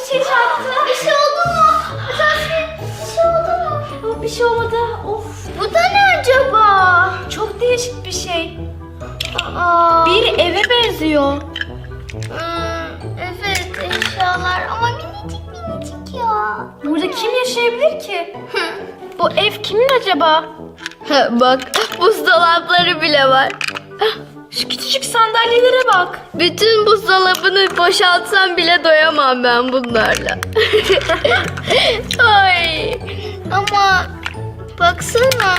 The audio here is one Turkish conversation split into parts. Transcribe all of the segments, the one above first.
bir şey çarptı. Bir şey oldu mu? Jasmine bir şey oldu mu? Yok bir şey olmadı. Of. Bu da ne acaba? Çok değişik bir şey. Aa. Bir eve benziyor. Hmm, evet eşyalar ama minicik minicik ya. Burada kim yaşayabilir ki? Bu ev kimin acaba? Bak buzdolapları bile var. Şu küçücük sandalyelere bak. Bütün buzdolabını boşaltsam bile doyamam ben bunlarla. Ay. Ama baksana.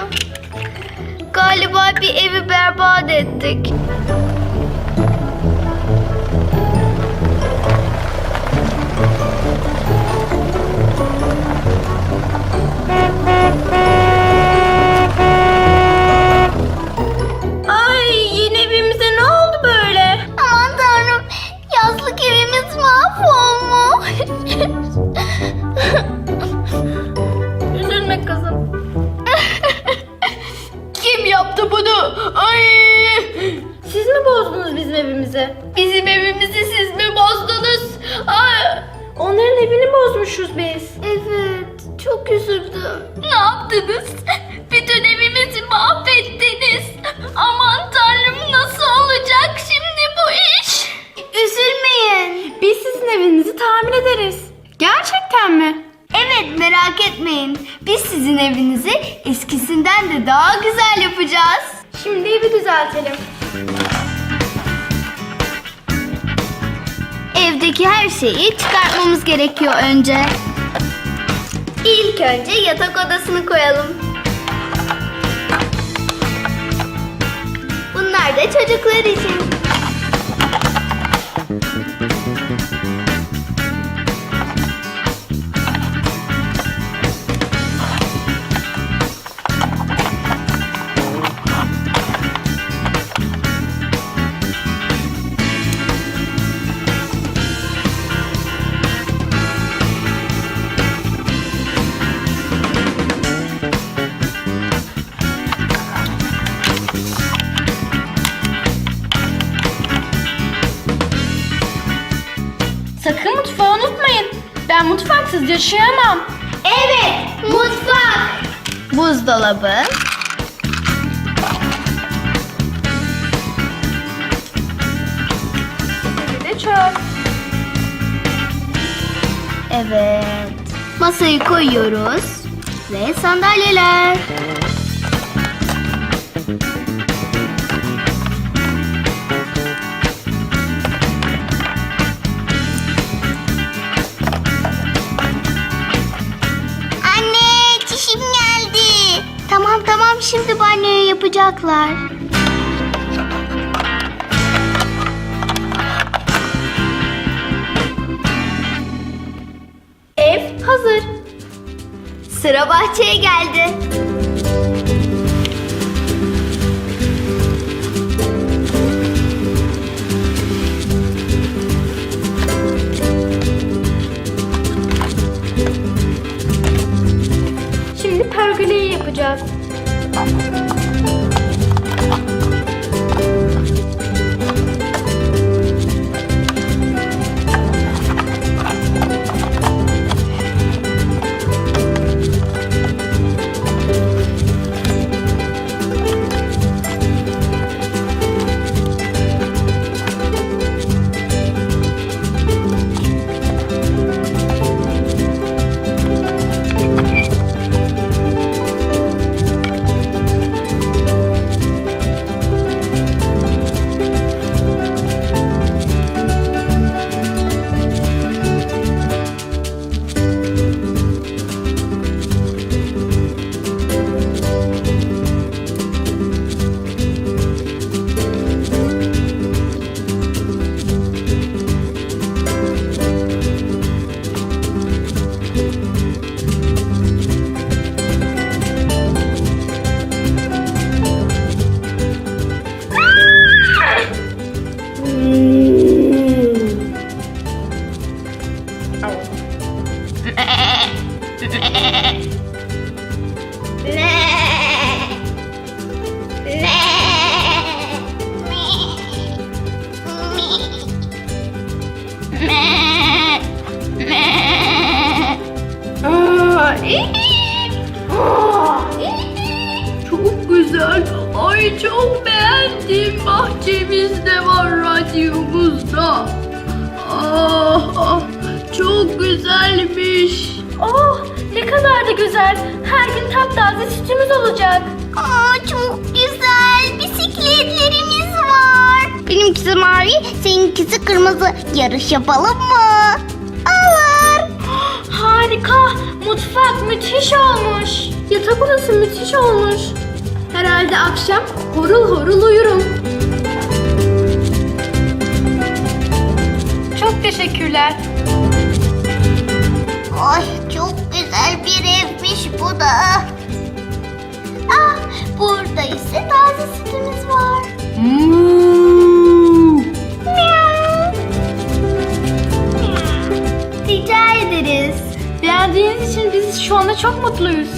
Galiba bir evi berbat ettik. Yaptı bunu? Ay! Siz mi bozdunuz bizim evimizi? Bizim evimizi siz mi bozdunuz? Ay! Onların evini bozmuşuz biz. Evet, çok üzüldüm. Ne yaptınız? Bütün evimizi mahvettiniz. Aman tanrım nasıl olacak şimdi bu iş? Üzülmeyin. Biz sizin evinizi tamir ederiz. Gerçekten mi? Evet merak etmeyin. Biz sizin evinizi eskisinden de daha güzel yapacağız. Şimdi evi düzeltelim. Evdeki her şeyi çıkartmamız gerekiyor önce. İlk önce yatak odasını koyalım. Bunlar da çocuklar için. Ben mutfaksız yaşayamam. Evet, mutfak. Buzdolabı. Bir de çöp. Evet. Masayı koyuyoruz. Ve sandalyeler. Yapacaklar. Ev hazır. Sıra bahçeye geldi. Şimdi pergoleyi yapacağız. çok beğendim. Bahçemizde var radyomuzda. Ah, ah çok güzelmiş. Oh ne kadar da güzel. Her gün taptaze sütümüz olacak. Aa çok güzel. Bisikletlerimiz var. Benimkisi mavi, seninkisi kırmızı. Yarış yapalım mı? Olur. Harika. Mutfak müthiş olmuş. Yatak odası müthiş olmuş. Herhalde akşam horul horul uyurum. Çok teşekkürler. Ay çok güzel bir evmiş bu da. Ah, burada ise taze sütümüz var. Miau. Rica ederiz. Beğendiğiniz için biz şu anda çok mutluyuz.